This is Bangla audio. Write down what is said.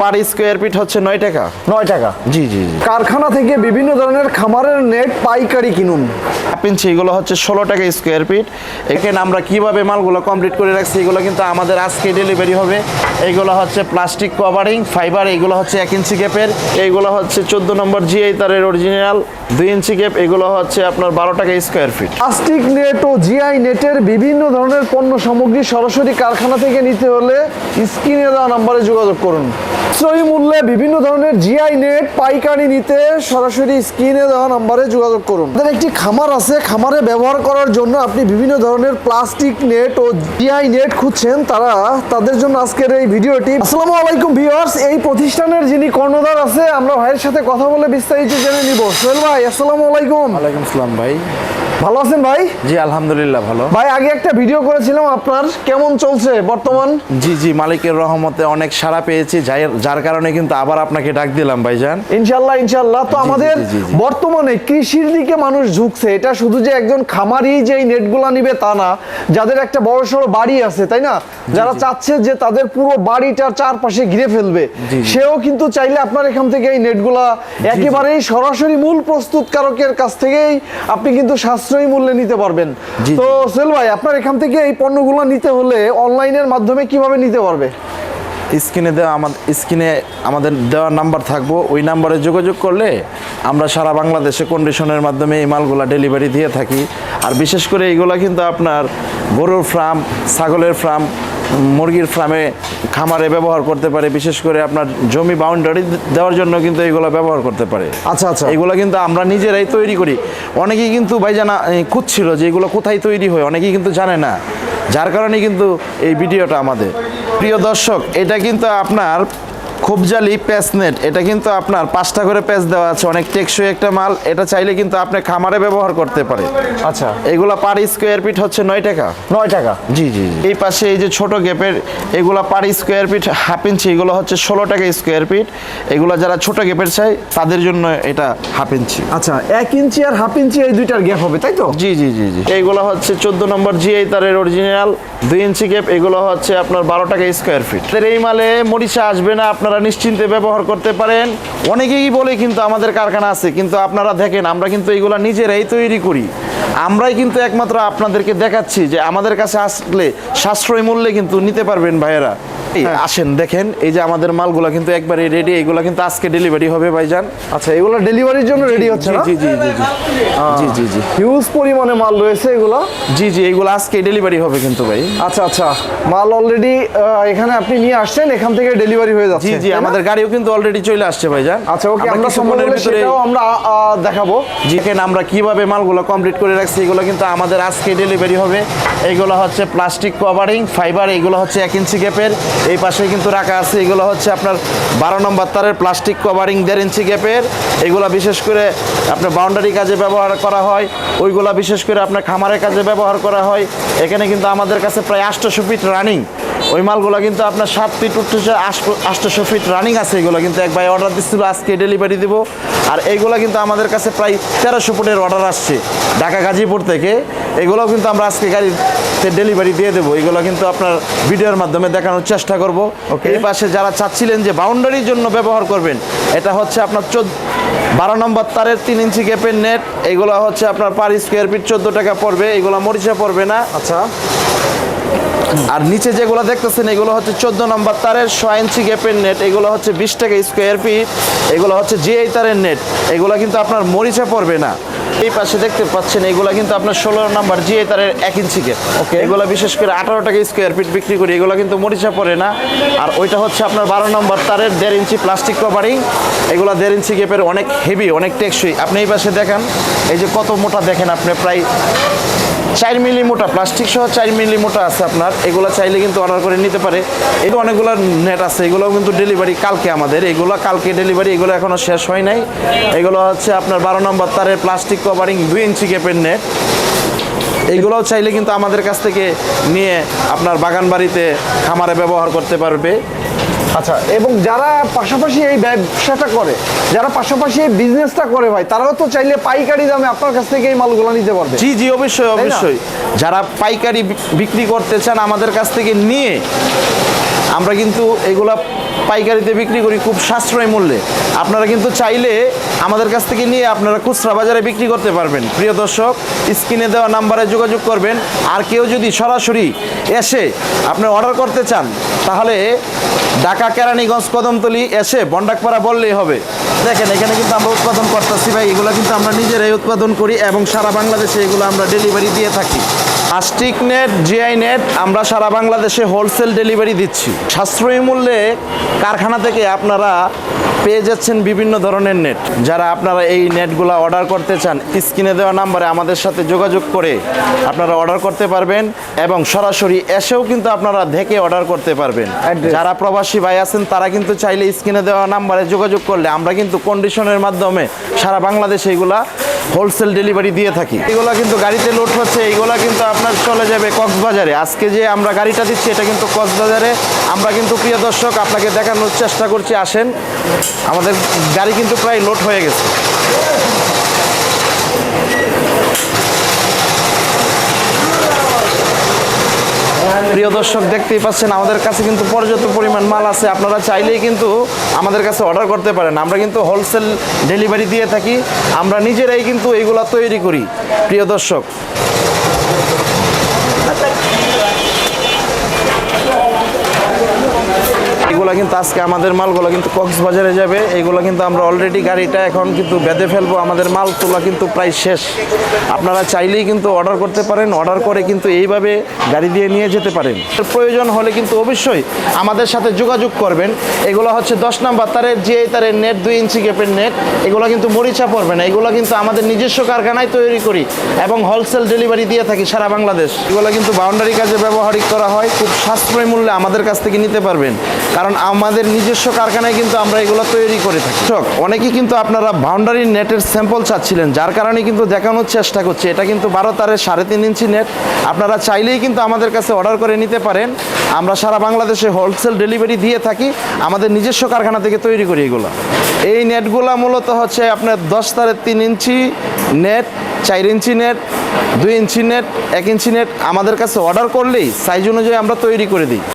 পার স্কোয়ার ফিট হচ্ছে নয় টাকা। নয় টাকা। জি জি কারখানা থেকে বিভিন্ন ধরনের খামারের নেট পাইকারি কিনুন। ইঞ্চি এগুলো হচ্ছে ষোলো টাকা স্কোয়ার ফিট এখানে আমরা কীভাবে মালগুলো কমপ্লিট করে রাখছি, এগুলো কিন্তু আমাদের আজকে ডেলিভারি হবে। এইগুলো হচ্ছে প্লাস্টিক কভারিং ফাইবার এগুলো হচ্ছে এক ইঞ্চি গ্যাপের এইগুলো হচ্ছে চোদ্দ নম্বর জিআই তারের অরিজিনাল দুই ইঞ্চি গ্যাপ এগুলো হচ্ছে আপনার বারো টাকা স্কোয়ার ফিট প্লাস্টিক নেট ও জিআই নেটের বিভিন্ন ধরনের পণ্য সামগ্রী সরাসরি কারখানা থেকে নিতে হলে স্ক্রিনে দেওয়া নম্বরে যোগাযোগ করুন। সহি মূল্যে বিভিন্ন ধরনের জিআই নেট পাইকারি নিতে সরাসরি স্ক্রিনে দেওয়া নম্বরে যোগাযোগ করুন। একটি খামার আছে খামারে ব্যবহার করার জন্য আপনি বিভিন্ন ধরনের প্লাস্টিক নেট ও জিআই নেট খুঁজছেন তারা তাদের জন্য আজকের এই ভিডিওটি। আসসালামু আলাইকুম ভিউয়ার্স, এই প্রতিষ্ঠানের যিনি কর্ণধার আছে, আমরা ভাইয়ের সাথে কথা বলে বিস্তারিত জেনে নিব। সোহেল ভাই, আসসালামু আলাইকুম। ওয়ালাইকুম আসসালাম ভাই। ভালো আছেন ভাই? জি আলহামদুলিল্লাহ ভালো। ভাই আগে একটা ভিডিও করেছিলাম আপনার কেমন চলছে বর্তমান? জি জি মালিকের রহমতে অনেক সাড়া পেয়েছি যার কারণে কিন্তু আবার আপনাকে ডাক দিলাম ভাইজান। ইনশাল্লাহ ইনশাল্লাহ। তো আমাদের। বর্তমানে কৃষির দিকে মানুষ ঝুঁকছে। এটা শুধু যে একজন খামারি যে এই নেটগুলা নিবে তা না যাদের একটা বড় সড়ো বাড়ি আছে তাই না? যারা চাচ্ছে যে তাদের পুরো বাড়িটার চারপাশে ঘিরে ফেলবে। সেও কিন্তু চাইলে আপনার এখান থেকে এই নেটগুলা একেবারেই সরাসরি মূল প্রস্তুতকারকের কাছ থেকেই আপনি কিন্তু সাশ্রয়ী মূল্যে নিতে পারবেন। তো সেল ভাই আপনার এখান থেকে এই পণ্যগুলো নিতে হলে অনলাইনের মাধ্যমে কীভাবে নিতে পারবে? স্ক্রিনে দেওয়া আমাদের স্ক্রিনে আমাদের দেওয়া নাম্বার থাকব। ওই নাম্বারে যোগাযোগ করলে আমরা সারা বাংলাদেশে কন্ডিশনের মাধ্যমে এই মালগুলা ডেলিভারি দিয়ে থাকি। আর বিশেষ করে এইগুলা কিন্তু আপনার গরুর ফার্ম ছাগলের ফার্ম মুরগির ফার্মে খামারে ব্যবহার করতে পারে বিশেষ করে আপনার জমি বাউন্ডারি দেওয়ার জন্য কিন্তু এগুলো ব্যবহার করতে পারে। আচ্ছা আচ্ছা। এগুলো কিন্তু আমরা নিজেরাই তৈরি করি। অনেকেই কিন্তু ভাই জানা খুঁজছিল যে এগুলো কোথায় তৈরি হয় অনেকেই কিন্তু জানে না। যার কারণে কিন্তু এই ভিডিওটা আমাদের। প্রিয় দর্শক এটা কিন্তু আপনার খুবজালি প্যাচ নেট এটা কিন্তু আপনার পাঁচটা করে প্যাচ দেওয়া আছে। অনেক টেকসই একটা মাল। এটা চাইলে কিন্তু আপনি খামারে ব্যবহার করতে পারে আচ্ছা। এগুলা পার স্কোয়ার ফিট হচ্ছে নয় টাকা। নয় টাকা? জি জি। এই পাশে এই যে ছোট গ্যাপের এগুলা per square feet half inch এগুলো হচ্ছে ষোলো টাকা স্কোয়ার ফিট। এগুলো যারা ছোট গ্যাপের চাই তাদের জন্য এটা হাফ ইঞ্চি। আচ্ছা এক ইঞ্চি আর হাফ ইঞ্চি এই দুইটার গ্যাপ হবে তাই তো? জি জি জি জি। এইগুলো হচ্ছে চোদ্দ নম্বর জি জিআই তারের অরিজিনাল দুই ইঞ্চি গ্যাপ এগুলো হচ্ছে আপনার বারো টাকা স্কোয়ার ফিট। এই মালে মরিচা আসবে না আপনারা নিশ্চিন্তে ব্যবহার করতে পারেন। অনেকেই বলে কিন্তু আমাদের কারখানা আছে, কিন্তু আপনারা দেখেন, আমরা কিন্তু এইগুলো নিজেরাই তৈরি করি। আমরাই কিন্তু একমাত্র আপনাদেরকে দেখাচ্ছি যে আমাদের কাছে আসলে সাশ্রয় মূল্যে কিন্তু নিতে পারবেন ভাইয়েরা। আসেন দেখেন এই যে আমাদের মালগুলো কিন্তু একবারে রেডি এগুলো কিন্তু আজকে ডেলিভারি হবে ভাইজান। আচ্ছা এগুলো ডেলিভারির জন্য রেডি হচ্ছে না? জি জি জি জি জি। জি জি হিউজ পরিমাণে মাল রয়েছে এগুলো। জি জি এগুলো আজকে ডেলিভারি হবে কিন্তু ভাই। আচ্ছা আচ্ছা মাল অলরেডি এখানে আপনি নিয়ে আসছেন এখান থেকে ডেলিভারি হয়ে যাচ্ছে জি জি আমাদের গাড়িও কিন্তু অলরেডি চলে আসছে ভাইজান। আচ্ছা ওকে আমরা সম্ভব ভিতরে- আমরা দেখাবো। জি আমরা কীভাবে মালগুলো কমপ্লিট করে রাখছি এগুলো কিন্তু আমাদের আজকে ডেলিভারি হবে। এইগুলো হচ্ছে প্লাস্টিক কভারিং ফাইবার এগুলো হচ্ছে এক ইঞ্চি গ্যাপের এই পাশে কিন্তু রাখা আছে, এগুলো হচ্ছে আপনার বারো নম্বর তারের প্লাস্টিক কভারিং দেড় ইঞ্চি গ্যাপের। এগুলো বিশেষ করে আপনার বাউন্ডারি কাজে ব্যবহার করা হয়, ওইগুলো বিশেষ করে আপনার খামারের কাজে ব্যবহার করা হয়। এখানে কিন্তু আমাদের কাছে প্রায় আটশোশো ফিট রানিং ওই মালগুলো কিন্তু আপনার সাত ফিট উঠতেছে আটশোশো ফিট রানিং আছে এগুলো কিন্তু এক ভাই অর্ডার দিচ্ছিল আজকে ডেলিভারি দিব। আর এইগুলো কিন্তু আমাদের কাছে প্রায় তেরোশো ফুটের অর্ডার আসছে ঢাকা গাজীপুর থেকে। এগুলোও কিন্তু আমরা আজকে গাড়িতে ডেলিভারি দিয়ে দেবো। এগুলো কিন্তু আপনার ভিডিওর মাধ্যমে দেখানোর চেষ্টা করব। ওকে এই পাশে যারা চাচ্ছিলেন যে বাউন্ডারির জন্য ব্যবহার করবেন এটা হচ্ছে আপনার চোদ্দ বারো নম্বর তারের তিন ইঞ্চি গ্যাপের নেট এগুলো হচ্ছে আপনার পার স্কোয়ার ফিট চোদ্দ টাকা পড়বে এগুলো মরিচা পড়বে না। আচ্ছা। আর নিচে যেগুলো দেখতেছেন এগুলো হচ্ছে চোদ্দ নম্বর তারের ছয় ইঞ্চি গ্যাপের নেট এগুলো হচ্ছে বিশ টাকা স্কোয়ার ফিট এগুলো হচ্ছে জিআই তারের নেট এগুলো কিন্তু আপনার মরিচা পড়বে না। এই পাশে দেখতে পাচ্ছেন এগুলো কিন্তু আপনার ষোলো নাম্বার জিআই তারের এক ইঞ্চি গ্যাপ ওকে এগুলো বিশেষ করে আঠারো টাকা স্কোয়ার ফিট বিক্রি করি এগুলো কিন্তু মরিচা পড়ে না। আর ওইটা হচ্ছে আপনার বারো নম্বর তারের দেড় ইঞ্চি প্লাস্টিক কভারিং এগুলো দেড় ইঞ্চি গ্যাপের অনেক হেভি অনেক টেকসই। আপনি এই পাশে দেখেন এই যে কত মোটা দেখেন আপনি প্রায় চার মিলি মোটা প্লাস্টিক সহ চার মিলি মোটা আছে আপনার। এগুলো চাইলে কিন্তু অর্ডার করে নিতে পারে। এগুলো অনেকগুলো নেট আছে এগুলো কিন্তু ডেলিভারি কালকে আমাদের। এগুলো কালকে ডেলিভারি এগুলো এখনও শেষ হয় নাই। এগুলো হচ্ছে আপনার বারো নম্বর তারের প্লাস্টিক কভারিং দুই ইঞ্চি ক্যাপের নেট এইগুলোও চাইলে কিন্তু আমাদের কাছ থেকে নিয়ে আপনার বাগান বাড়িতে খামারে ব্যবহার করতে পারবে। আচ্ছা এবং যারা পাশাপাশি এই ব্যবসাটা করে যারা পাশাপাশি এই বিজনেসটা করে ভাই তারাও তো চাইলে পাইকারি দামে আপনার কাছ থেকে এই মালগুলো নিতে পারবে। জি জি অবশ্যই অবশ্যই। যারা পাইকারি বিক্রি করতে চান আমাদের কাছ থেকে নিয়ে আমরা কিন্তু এগুলা পাইকারিতে বিক্রি করি খুব সাশ্রয় মূল্যে। আপনারা কিন্তু চাইলে আমাদের কাছ থেকে নিয়ে আপনারা খুচরা বাজারে বিক্রি করতে পারবেন। প্রিয় দর্শক স্ক্রিনে দেওয়া নাম্বারে যোগাযোগ করবেন। আর কেউ যদি সরাসরি এসে আপনি অর্ডার করতে চান তাহলে ঢাকা কেরানীগঞ্জ কদমতলি এসে বন্ডাকপাড়া বললেই হবে। দেখেন এখানে কিন্তু আমরা উৎপাদন করতেছি ভাই এগুলো কিন্তু আমরা নিজেরাই উৎপাদন করি এবং সারা বাংলাদেশে এগুলো আমরা ডেলিভারি দিয়ে থাকি। আস্টিক নেট জিআই নেট আমরা সারা বাংলাদেশে হোলসেল ডেলিভারি দিচ্ছি। সাশ্রয়ী মূল্যে কারখানা থেকে আপনারা পেয়ে যাচ্ছেন বিভিন্ন ধরনের নেট যারা আপনারা এই নেটগুলো অর্ডার করতে চান স্ক্রিনে দেওয়া নাম্বারে আমাদের সাথে যোগাযোগ করে আপনারা অর্ডার করতে পারবেন এবং সরাসরি এসেও কিন্তু আপনারা দেখে অর্ডার করতে পারবেন. যারা প্রবাসী ভাই আছেন তারা কিন্তু চাইলে স্ক্রিনে দেওয়া নাম্বারে যোগাযোগ করলে আমরা কিন্তু কন্ডিশনের মাধ্যমে সারা বাংলাদেশে এগুলা হোলসেল ডেলিভারি দিয়ে থাকি। এগুলা কিন্তু গাড়িতে লোড হচ্ছে, এগুলা কিন্তু আপনার চলে যাবে কক্সবাজারে। আজকে যে আমরা গাড়িটা দিচ্ছি, এটা কিন্তু কক্সবাজারে। আমরা কিন্তু প্রিয় দর্শক, আপনাকে দেখানোর চেষ্টা করছি, আসেন। আমাদের গাড়ি কিন্তু প্রায় লোড হয়ে গেছে। প্রিয় দর্শক, দেখতেই পাচ্ছেন আমাদের কাছে কিন্তু পর্যাপ্ত পরিমাণ মাল আছে। আপনারা চাইলেই কিন্তু আমাদের কাছে অর্ডার করতে পারেন। আমরা কিন্তু হোলসেল ডেলিভারি দিয়ে থাকি। আমরা নিজেরাই কিন্তু এইগুলা তৈরি করি। প্রিয় দর্শক এগুলা কিন্তু আজকে আমাদের মালগুলো কিন্তু কক্সবাজারে যাবে। এগুলো কিন্তু আমরা অলরেডি গাড়িটা এখন কিন্তু বেঁধে ফেলব। আমাদের মাল তোলা কিন্তু প্রায় শেষ। আপনারা চাইলেই কিন্তু অর্ডার করতে পারেন। অর্ডার করে কিন্তু এইভাবে গাড়ি দিয়ে নিয়ে যেতে পারেন। প্রয়োজন হলে কিন্তু অবশ্যই আমাদের সাথে যোগাযোগ করবেন। এগুলো হচ্ছে দশ নাম্বার তারের যে তারের নেট দুই ইঞ্চি গ্যাপের নেট এগুলো কিন্তু মরিচা পড়বে না। এগুলো কিন্তু আমাদের নিজস্ব কারখানায় তৈরি করি এবং হোলসেল ডেলিভারি দিয়ে থাকি সারা বাংলাদেশ। এগুলো কিন্তু বাউন্ডারি কাজে ব্যবহারিক করা হয়। খুব সাশ্রয় মূল্যে আমাদের কাছ থেকে নিতে পারবেন। কারণ আমাদের নিজস্ব কারখানায় কিন্তু আমরা এগুলো তৈরি করে থাকি। দর্শক, অনেকেই কিন্তু আপনারা বাউন্ডারি নেটের স্যাম্পল চাচ্ছিলেন যার কারণে কিন্তু দেখানোর চেষ্টা করছি। এটা কিন্তু বারো তারের সাড়ে তিন ইঞ্চি নেট আপনারা চাইলেই কিন্তু আমাদের কাছে অর্ডার করে নিতে পারেন। আমরা সারা বাংলাদেশে হোলসেল ডেলিভারি দিয়ে থাকি। আমাদের নিজস্ব কারখানা থেকে তৈরি করি এগুলো। এই নেটগুলো মূলত হচ্ছে আপনার দশ তারের তিন ইঞ্চি নেট চার ইঞ্চি নেট দুই ইঞ্চি নেট এক ইঞ্চি নেট আমাদের কাছে অর্ডার করলেই সাইজ অনুযায়ী আমরা তৈরি করে দিই।